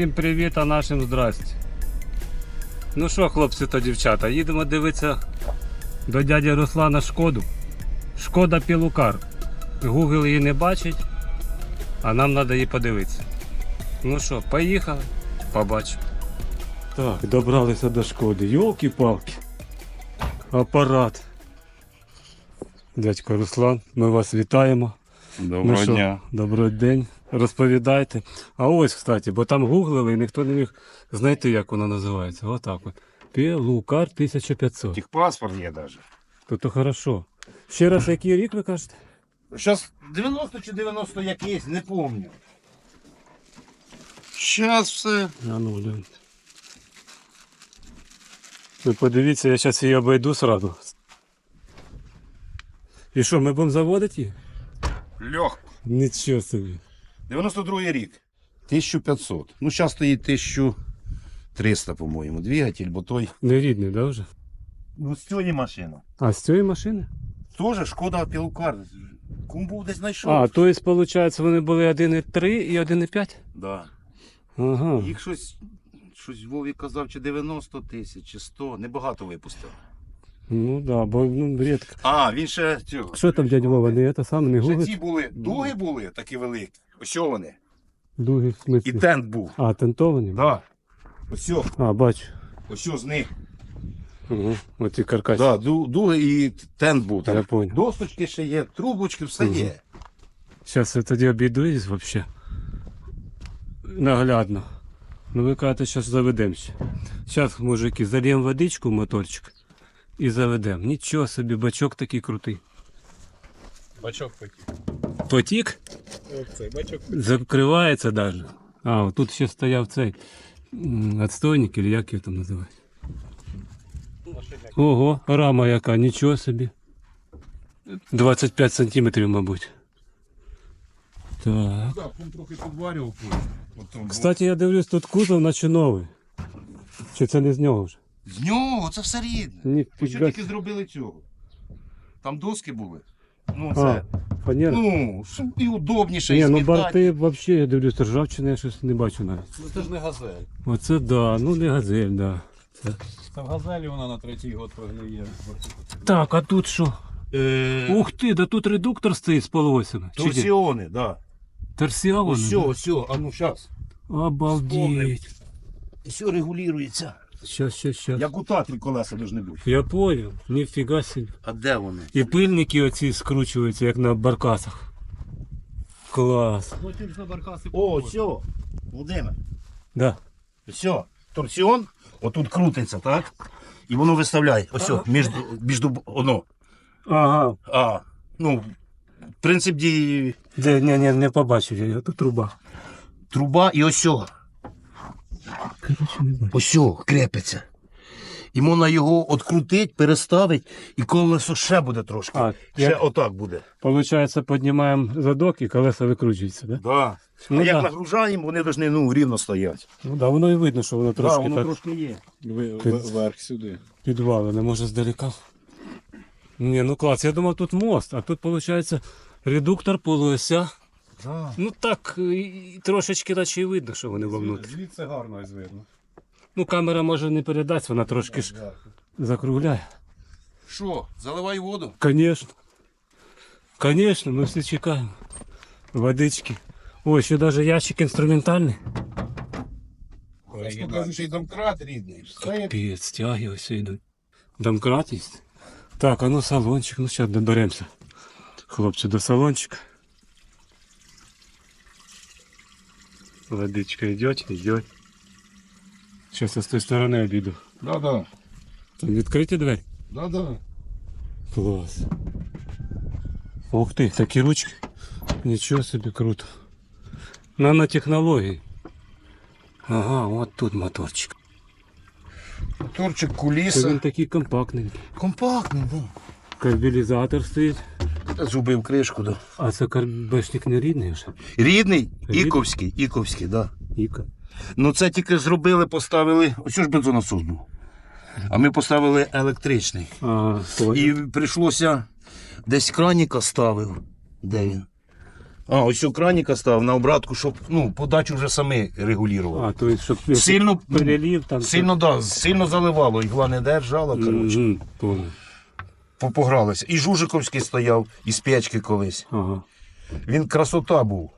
Всім привіт, а нашим здрасте. Ну що, хлопці та дівчата, їдемо дивитися до дяді Руслана Шкоду. Шкода Пілукар. Google її не бачить, а нам треба її подивитися. Ну що, поїхали, побачимо. Так, добралися до шкоди. Йолки-палки. Апарат. Дядько Руслан, ми вас вітаємо. Доброго Ну що, дня. Добрий день. Розповідайте. А ось, кстати, бо там гуглили і ніхто не міг знайти, як воно називається. Отак от. Пілукар 1500. Техпаспорт є навіть. То то хорошо. Ще раз, який рік ви кажете? Зараз 90 чи 90 якийсь, не пам'ятаю. Зараз все. А ну, гляньте. Ви подивіться, я зараз її обійду сразу. І що, ми будемо заводити її? Легко. Нічого собі. 92 рік. 1500. Ну, зараз стоїть 1300, по-моєму. Двигатель, бо той. Не рідний, да, вже? Ну, з цієї машини. А, з цієї машини? Тоже шкода пілукар. Кум був десь знайшов. А, то есть, виходить, вони були 1,3 і 1,5? Да. Ага. Їх щось, щось Вові казав, чи 90 тисяч, чи 100. Небагато випустив. Ну да, бо ну, рідко. А, він ще цього. Що там, дядь Вова, не це саме, не Ще гуглить? ці були, дуги були такі великі. Ось вони. Дуги в І тент був. А, тентовані? Да. Ось, А, бачу. ось з них. Угу. Оці каркасі. Да, ду- дуги і тент був. Я Там. понял. Досточки ще є, трубочки, все є. Зараз я тоді обійдусь взагалі. Наглядно. Ну ви кажете, зараз заведемося. Зараз, мужики, зальємо водичку в моторчик і заведемо. Нічого собі, бачок такий крутий. Бачок потік. Потік? Закривається навіть. А, тут ще стояв цей м, отстойник, или як його там називають. Ого, рама яка, нічого собі. 25 сантиметрів, мабуть. Так. Трохи підварював. Кстати, я дивлюсь, тут кузов наче новий. Чи це не з нього вже? З нього, це все рідне. Ні, що тільки зробили цього. Там доски були. Ну, це. А, фанера. Ну, щоб і удобніше, і Ні, ну скидати. борти взагалі, я дивлюсь, ржавчини я щось не бачу навіть. Ну це ж не газель. Оце да, ну не газель, да. Це... Та в газелі вона на третій год прогниє. Так, а тут що? Е, Ух ти, да тут редуктор стоїть з полосами. Чи ні? Торсіони, да. Торсіони? Ось, да? ось, а ну зараз. Обалдеть. Все регулюється. Щас, щас, щас. Як у татрі колеса повинні бути. Я понял, ніфіга собі. А де вони? І пильники оці скручуються, як на баркасах. Клас. Ті ж на баркаси. О, все. Володимир. Да. Все. Торсіон, отут крутиться, так? І воно виставляє. Ось, між, між воно. Ага. А, ну, принцип дії Де, ні, ні, не побачив я, тут труба. труба і ось, о, Короче, не бачу. ось крепиться. І можна його открутить, переставить, і колесо ще буде трошки. А, ще я- отак буде. Получається, піднімаємо задок і колеса викручуються, да? Да. Ну а як да. нагружаємо, вони повинні ну, рівно стояти. Ну да, воно і видно, що воно трошки да, воно так трошки є. Вверх сюди. підвалене, може здалека. Ні, ну клас, я думав тут мост, а тут виходить редуктор полуося. Да. Ну так, і- і трошечки наче і видно, що вони вовнутрі. Звідси гарно ось видно. Ну камера може не передасть, вона трошки ж закругляє. Що, заливай воду? Конечно. Конечно, ми всі чекаємо. Водички. Ой, ще навіть ящик інструментальний. Ще й домкрат рідний. Все Капець, стяги ось йдуть. Домкрат є. Так, а ну салончик, ну зараз доберемося. Хлопці, до салончика. Водичка йде, йде. Зараз я з тої сторони обійду. Да-да. Там відкриті двері. Да-да. Клас. Ух ти, такі ручки. Нічого собі круто. Нанотехнології. Ага, от тут моторчик. Моторчик, Це він куліса. такий компактненький. Компактний, да. Кабелізатор стоїть. Зубив кришку, да. А це карбешник не рідний вже. Рідний? Рідний? Іковський, Іковський, да. Іка. Ну це тільки зробили, поставили. Ось ж бензонасос був. А ми поставили електричний. А, І прийшлося десь краніка ставив. Де він? А, ось у краніка став на обратку, щоб ну, подачу вже самі регулювали. А, то есть, щоб Сильно, перелив там. сильно, да, сильно заливало, ігла не держала, коротше. Мгм, понял. По- Погралися. І Жужиковський стояв, із печки колись. Ага. Він красота був.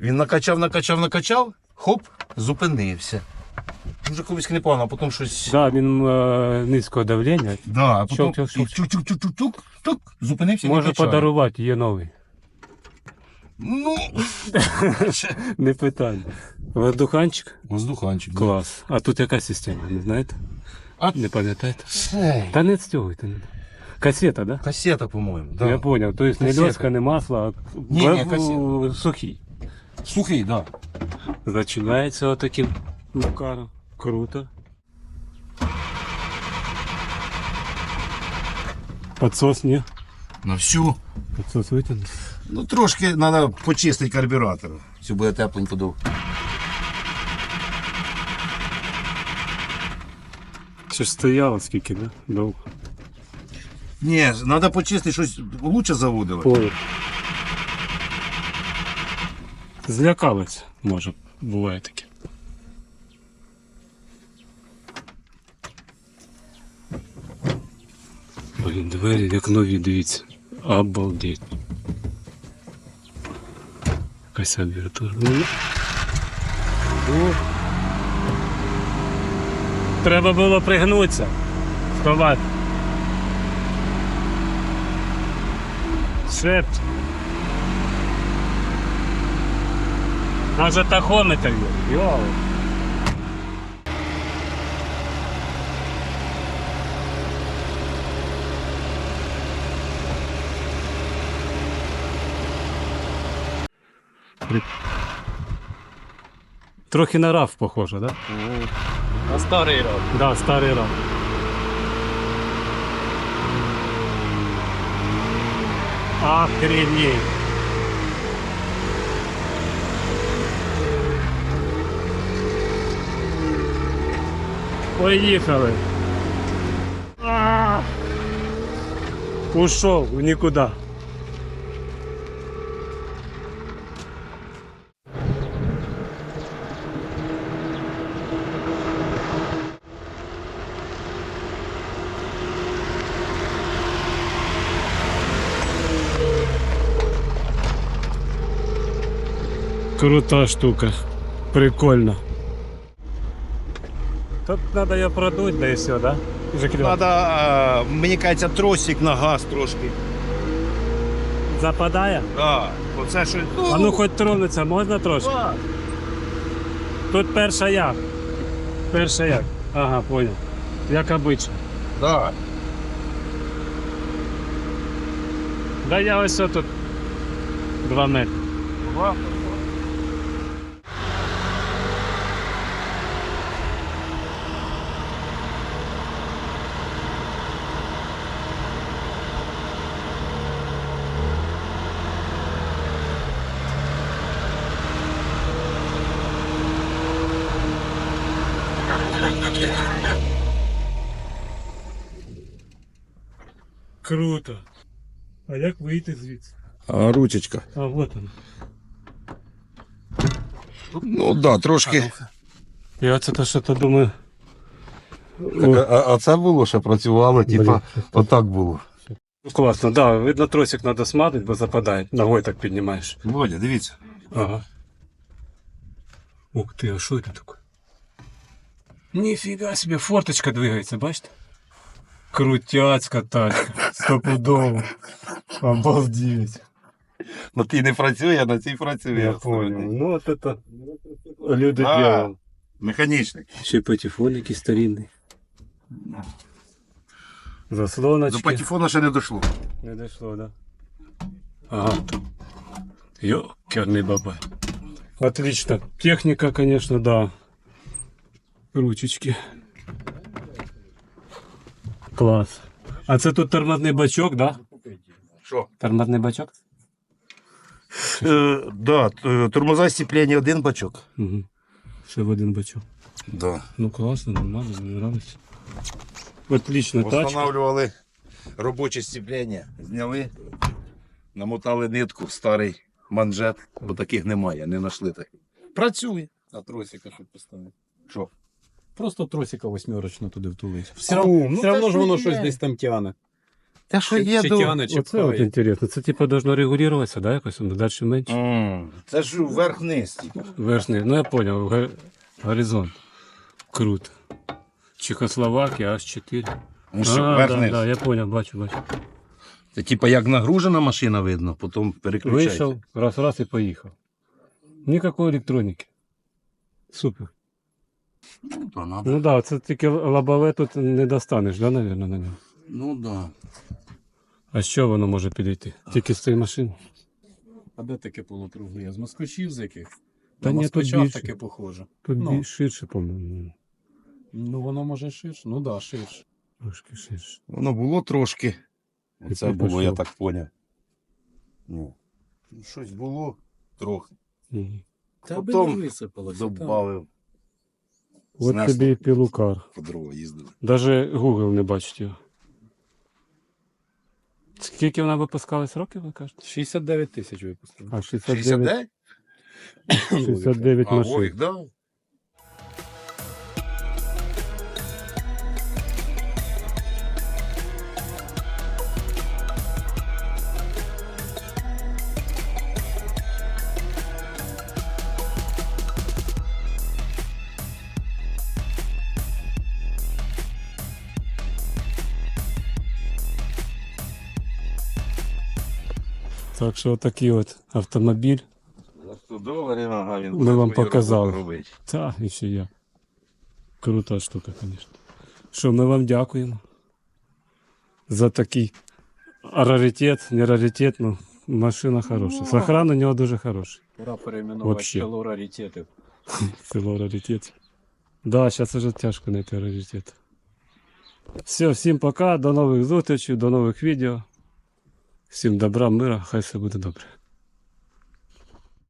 Він накачав, накачав, накачав, хоп, зупинився. Жужиковський непогано, а потім щось. Да, він е, низького давлення. Да, а потім Щелк, щелк, щелк. чук-чук-чук-чук, тук, зупинився. і Може накачав. подарувати, є новий. Ну, Не питання. Воздуханчик? воздуханчик. Клас. А тут яка система, не знаєте? А- Не пам'ятаєте? Та не стягуйте. не. Касета, да? Касета, по-моєму. Да. Я понял. То есть не Кассета. льоска, не масло, а Ні, ні, в- кассета. сухий. Сухий, так. Да. Зачинається отаким лукаром. Круто. Подсос ні? На всю. Подсос витягнути. Ну, трошки треба почистити карбюратор. Все буде тепленько до. Ще ж стояло скільки, да? Довго. Ні, треба почистити щось лучше заводили. Понял. Злякалися, може, буває таке. Блін, двері як нові, дивіться. Обалдеть. Якась абіатура. Треба було пригнутися. Сховати. Шепт. Може тахометр є? Йоу. Трохи на раф похоже, да? На старий рад. Да, старий раф. Охренеть. Поїхали. А! Ушов в нікуди. Крута штука. Прикольно. Тут надо ее продуть, да и все, да? Закрыл. Треба, мені кажеться, тросик на газ трошки. Западає? Да. Оце що. А ну хоч тронеться, можна трошки? Тут перша як. Перша як. Ага, понял. Як обично. Да. Да я ось тут. Два метри. Круто. А як вийти звідси? А ручечка. А вот он. Ну да, трошки. Я оце то що то думаю. Так, а, а це було, що працювало, типа, отак було. Ну, Класно, да, видно, тросик треба смазати, бо западає. Ногою так піднімаєш. Володя, дивіться. Ага. Ух ти, а що це таке? Ніфіга собі, форточка двигається, бачите? Крутяцька тачка, стопудово. Обалдеть. Ну ти не працює, а на цій працює. Я понял. Ну от это люди А. делают. Механічник. Ще патефоники старинний. Заслоночки. До патефона ще не дійшло. Не дошло, да? Ага. Ёкерный баба. Отлично. Техника, конечно, да. Ручечки. Клас. А це тут тормозний бачок, да? Що? Тормозний бачок? Е, да, т- тормоза сцеплення один бачок. Угу. Ще в один бачок. Да. Ну класно, нормально, мені нравится. Отлично, тачка. Встановлювали робоче сцеплення. Зняли, намотали нитку, старий манжет, бо таких немає, не знайшли таких. Працює. А тросика щоб поставити. Що? Просто тросика восьмерочно туди втулить. Все равно- ну, все та одно ж що воно є? щось десь там тяне. Та що Чи, є чи до... чи Оце от пхає. інтересно. Це типу должно регулюватися, да, якось воно далі менше. М, Це ж вверх-низ. типу. Верхній, ну я понял, га- горизонт. Круто. Чехословакія, аж 4. Ну що, а, вверх-низ. да, да, я понял, бачу, бачу. Це типа як нагружена машина видно, потім переключається. Вийшов, раз, раз і поїхав. Ніякої електроніки. Супер. То надо. Ну так, да, це тільки лобове тут не достанеш, да, навірно, на ньому. Ну да. А що воно може підійти? Тільки з цієї машини? А де таке полукругле? З москвичів з яких? Та На ні, тут москвичах більше. таке похоже. Тут Ну. більш ширше, по-моєму. Ну воно може ширше. Ну да, ширше. Трошки ширше. Воно було трошки. І Це ти було, я пішов. так поняв. Ну, щось було трохи. Мгм. Та би Потім не висипалося. Добавив, От тобі і пілукар. по дрова їздили. Даже Google не бачить його. Скільки вона випускалась років, ви кажете? 69 тисяч випустили. А, 69, 69? 69 А, машин. ой, да. Так що такий от автомобіль. За 100 доларів, ага, він Ми вам показали. роботу. Та, і ще я. Крута штука, звісно. Що, ми вам дякуємо за такий раритет, не раритет, ну машина хороша. Сохран у нього дуже хороший. Пора перейменувати село раритетів. Село раритет. Да, зараз вже тяжко знайти раритет. Все, всім пока, до нових зустрічей, до нових відео. Всім добра, мира, хай все буде добре.